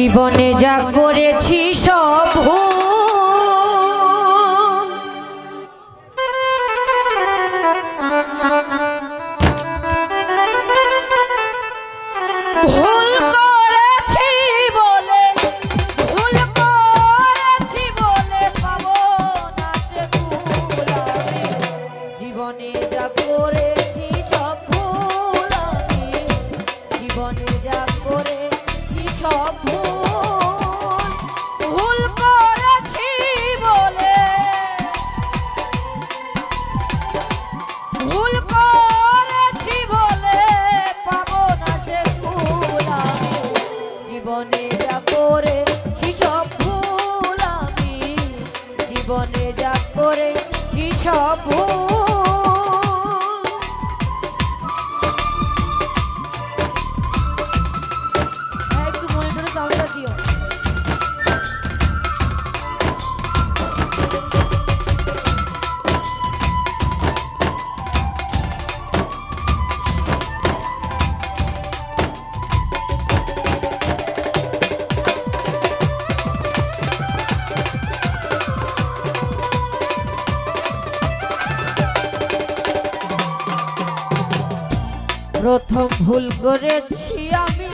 জীবনে যা করেছি সব ভুল Oh. ভুল করেছি আমি।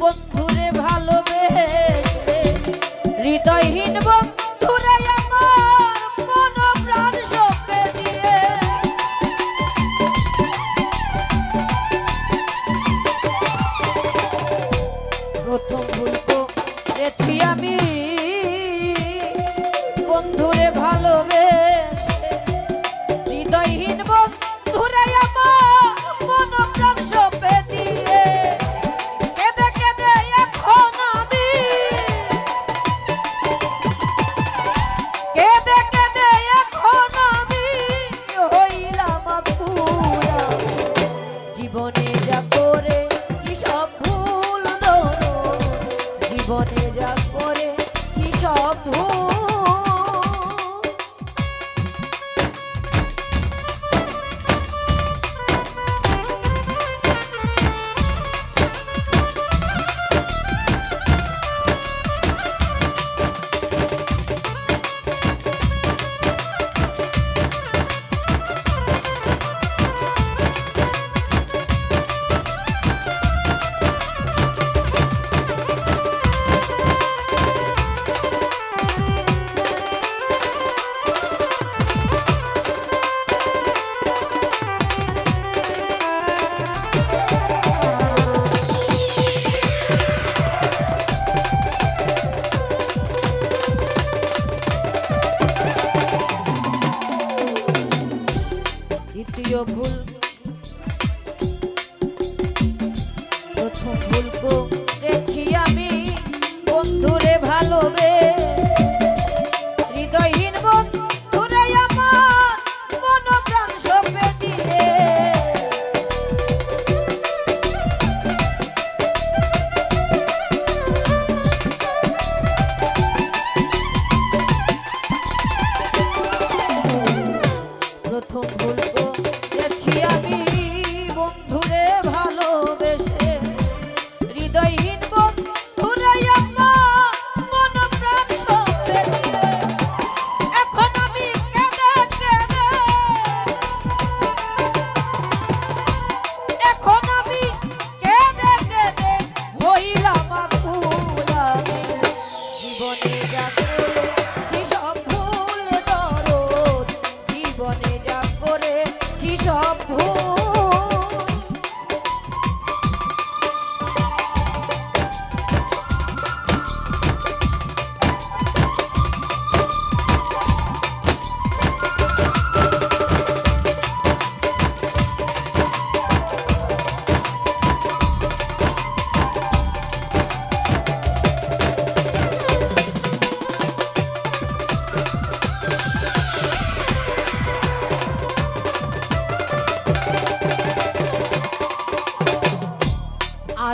বন্ধুরে ভালোবেসে হৃদয়হীন বন্ধুরে প্রথম ভুল করেছি Oh. Monique.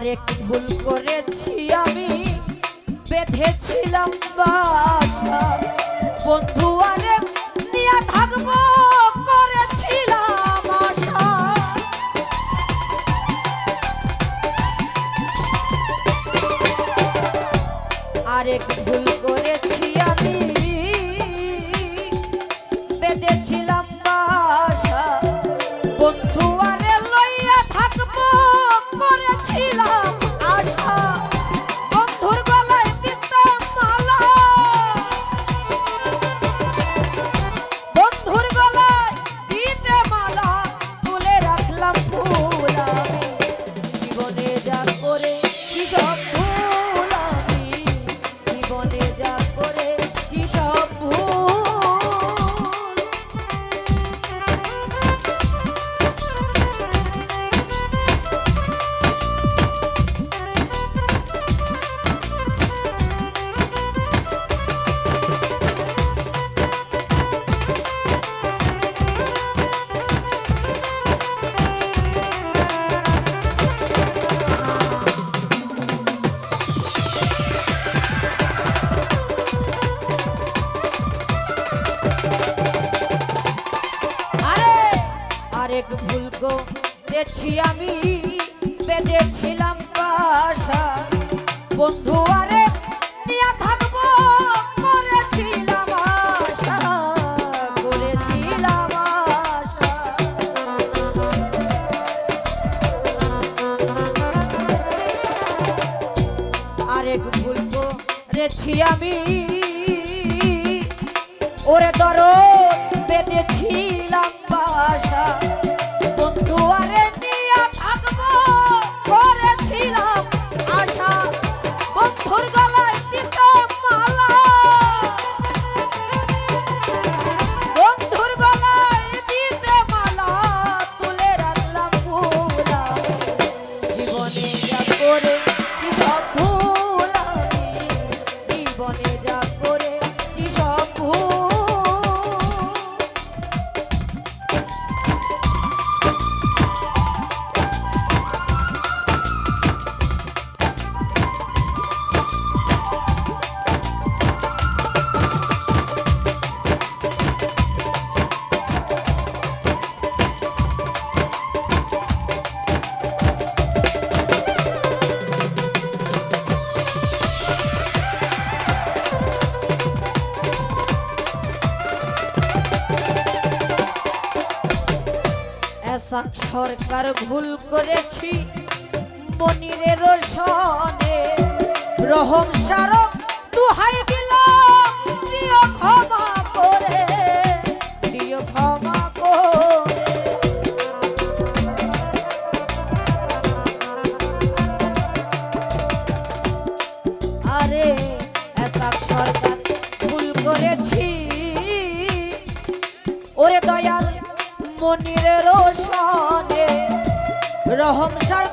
আরেক ভুল করেছি আমি। বেঁধেছিলাম বাসা। বন্ধু আরেক নিয়ে থাকব করেছিলাম আশা। আরেক ভুল করে কি আমি, বেঁধেছিলাম বাসা বন্ধু নিয়ে করেছিলাম আশা করেছিলাম আশা। আরেক ভুল করেছি আমি, ওরে দর সরকার ভুল করেছি। মনিরের সনে রহম সারক দুহাই দিও ক্ষমা করে আরে সরকার ভুল করেছি। ওরে মনিরের রহম সার